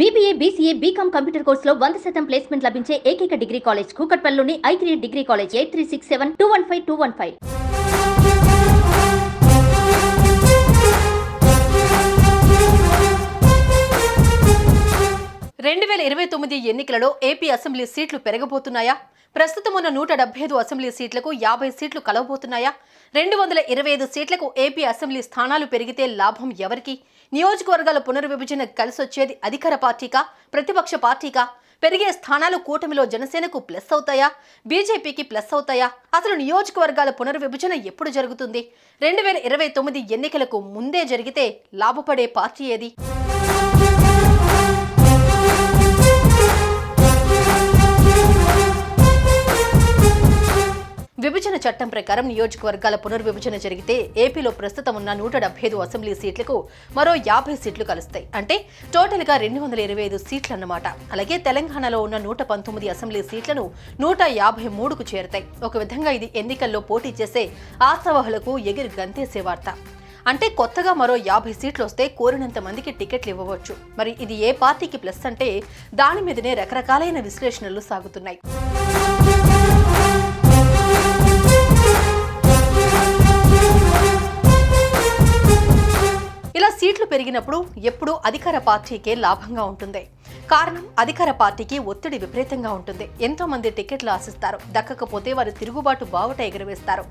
BBA BCA BCom computer కోర్సులో వంద శాతం ప్లేస్మెంట్ లభించే ఏకైక degree college కూకట్పల్లిలోని I degree college eight three six seven two one five two one five. రెండు వేల ఇరవై తొమ్మిది ఎన్నికలలో ఏపీ అసెంబ్లీ సీట్లు పెరగబోతున్నాయా? ప్రస్తుతం ఉన్న నూట డెబ్బై ఐదు అసెంబ్లీ సీట్లకు యాభై సీట్లు కలవబోతున్నాయా? రెండు వందల ఇరవై ఐదు సీట్లకు ఏపీ అసెంబ్లీ స్థానాలు పెరిగితే లాభం ఎవరికి? నియోజకవర్గాల పునర్విభజన కలిసొచ్చేది అధికార పార్టీకా? ప్రతిపక్ష పార్టీకా? పెరిగే స్థానాలు కూటమిలో జనసేనకు ప్లస్ అవుతాయా? బీజేపీకి ప్లస్ అవుతాయా? అసలు నియోజకవర్గాల పునర్విభజన ఎప్పుడు జరుగుతుంది? రెండు వేల ఇరవై తొమ్మిది ఎన్నికలకు ముందే జరిగితే లాభపడే పార్టీ ఏది? విభజన చట్టం ప్రకారం నియోజకవర్గాల పునర్విభజన జరిగితే ఏపీలో ప్రస్తుతం ఉన్న నూట డెబ్బై ఐదు అసెంబ్లీ సీట్లకు మరో యాభై సీట్లు కలుస్తాయి. అంటే టోటల్గా రెండు వందల ఇరవై ఐదు సీట్లు అన్నమాట అలాగే తెలంగాణలో ఉన్న నూట పంతొమ్మిది అసెంబ్లీ సీట్లను నూట యాభై మూడుకు చేరుతాయి. ఒక విధంగా ఇది ఎన్నికల్లో పోటీ చేసే ఆశావహులకు ఎగిరి గంతేసే వార్త. అంటే కొత్తగా మరో యాభై సీట్లు వస్తే కోరినంత మందికి టికెట్లు ఇవ్వవచ్చు. మరి ఇది ఏ పార్టీకి ప్లస్ అంటే దాని మీదనే రకరకాలైన విశ్లేషణలు సాగుతున్నాయి. పెరిగినప్పుడు ఎప్పుడూ అధికార పార్టీకే లాభంగా ఉంటుంది. కారణం అధికార పార్టీకి ఒత్తిడి విపరీతంగా ఉంటుంది. ఎంతో మంది టికెట్లు ఆశిస్తారు. దక్కకపోతే వారి తిరుగుబాటు బావుట ఎగురవేస్తారు.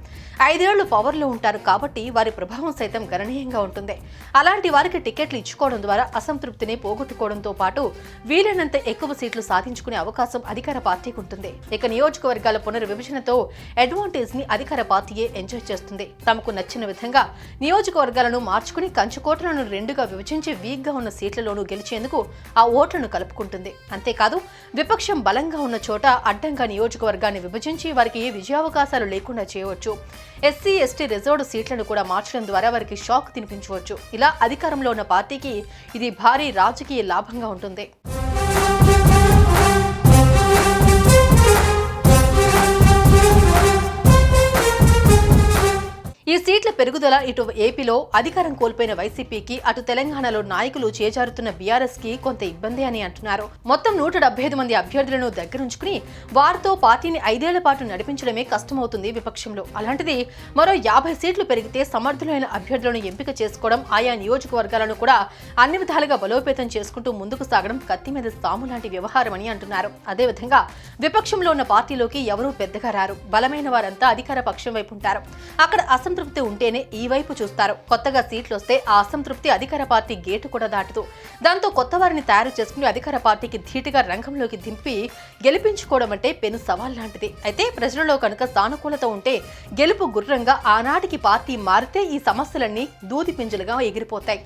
ఐదేళ్ళు పవర్లో ఉంటారు కాబట్టి వారి ప్రభావం సైతం గణనీయంగా ఉంటుంది. అలాంటి వారికి టికెట్లు ఇచ్చుకోవడం ద్వారా అసంతృప్తిని పోగొట్టుకోవడంతో పాటు వీలైనంత ఎక్కువ సీట్లు సాధించుకునే అవకాశం అధికార పార్టీకి ఉంటుంది. ఇక నియోజకవర్గాల పునర్విభజనతో అడ్వాంటేజ్ని అధికార పార్టీయే ఎంజాయ్ చేస్తుంది. తమకు నచ్చిన విధంగా నియోజకవర్గాలను మార్చుకుని కంచుకోటలను రెండు రెండుగా విభజించి వీక్గా ఉన్న సీట్లలోనూ గెలిచేందుకు ఆ ఓట్లను కలుపుకుంటుంది. అంతేకాదు విపక్షం బలంగా ఉన్న చోట అడ్డంగా నియోజకవర్గాన్ని విభజించి వారికి ఏ విజయావకాశాలు లేకుండా చేయవచ్చు. ఎస్సీ ఎస్టీ రిజర్వ్డ్ సీట్లను కూడా మార్చడం ద్వారా వారికి షాక్ తినిపించవచ్చు. ఇలా అధికారంలో ఉన్న పార్టీకి ఇది భారీ రాజకీయ లాభంగా ఉంటుంది. సీట్ల పెరుగుదల ఇటు ఏపీలో అధికారం కోల్పోయిన వైసీపీకి అటు తెలంగాణలో నాయకులు చేజారుతున్న బీఆర్ఎస్కి కొంత ఇబ్బంది అని అంటున్నారు. మొత్తం నూట డెబ్బై ఐదు మంది అభ్యర్థులను దగ్గరుంచుకుని వారితో పార్టీని ఐదేళ్ళ పాటు నడిపించడమే కష్టమవుతుంది విపక్షంలో. అలాంటిది మరో యాభై సీట్లు పెరిగితే సమర్థులైన అభ్యర్థులను ఎంపిక చేసుకోవడం ఆయా నియోజకవర్గాలను కూడా అన్ని విధాలుగా బలోపేతం చేసుకుంటూ ముందుకు సాగడం కత్తి మీద సాము లాంటి వ్యవహారం అని అంటున్నారు. అదేవిధంగా విపక్షంలో ఉన్న పార్టీలోకి ఎవరూ పెద్దగా రారు. బలమైన వారంతా అధికార పక్షం వైపు ఉంటారు. అక్కడ అసంతృప్తి ఉంటేనే ఈ వైపు చూస్తారు. కొత్తగా సీట్లు వస్తే ఆ అసంతృప్తి అధికార పార్టీ గేటు కూడా దాటదు దాంతో కొత్త వారిని తయారు చేసుకుని అధికార పార్టీకి ధీటుగా రంగంలోకి దింపి గెలిపించుకోవడం అంటే పెను సవాల్ లాంటిది. అయితే ప్రజలలో కనుక సానుకూలత ఉంటే గెలుపు గుర్రంగా ఆనాటికి పార్టీ మారితే ఈ సమస్యలన్నీ దూది పింజలుగా ఎగిరిపోతాయి.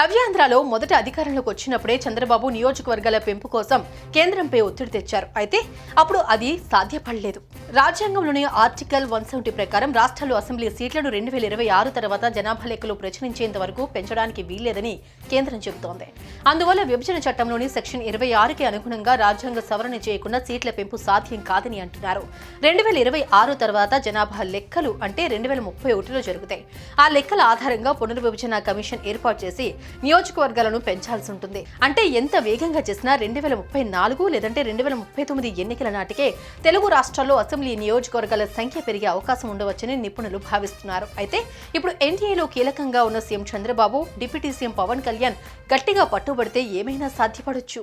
నవ్యాంధ్రలో మొదట అధికారంలోకి వచ్చినప్పుడే చంద్రబాబు నియోజకవర్గాల పెంపు కోసం కేంద్రంపై ఒత్తిడి తెచ్చారు. అయితే అప్పుడు అది సాధ్యపడలేదు. రాజ్యాంగంలోని ఆర్టికల్ వన్ సెవెంటీ ప్రకారం రాష్ట్రాలు అసెంబ్లీ సీట్లను రెండు వేల ఇరవై ఆరు తర్వాత జనాభా లెక్కలు ప్రచురించేంత వరకు పెంచడానికి వీల్లేదని కేంద్రం చెబుతోంది. అందువల్ల విభజన చట్టంలోని సెక్షన్ ఇరవై ఆరుకి అనుగుణంగా రాజ్యాంగ సవరణ చేయకుండా సీట్ల పెంపు సాధ్యం కాదని అంటున్నారు. రెండు వేల ఇరవై ఆరు తర్వాత జనాభా లెక్కలు అంటే రెండు వేల ముప్పై ఒకటిలో జరుగుతాయి. ఆ లెక్కల ఆధారంగా పునర్విభజన కమిషన్ ఏర్పాటు చేసి నియోజకవర్గాలను పెంచాల్సి ఉంటుంది. అంటే ఎంత వేగంగా చేసినా రెండు వేల ముప్పై నాలుగు లేదంటే రెండు వేల ముప్పై తొమ్మిది ఎన్నికల నాటికే తెలుగు రాష్ట్రాల్లో అసెంబ్లీ నియోజకవర్గాల సంఖ్య పెరిగే అవకాశం ఉండవచ్చని నిపుణులు భావిస్తున్నారు. అయితే ఇప్పుడు ఎన్డీఏలో కీలకంగా ఉన్న CM Chandrababu deputy CM Pawan Kalyan గట్టిగా పట్టుబడితే ఏమైనా సాధ్యపడొచ్చు?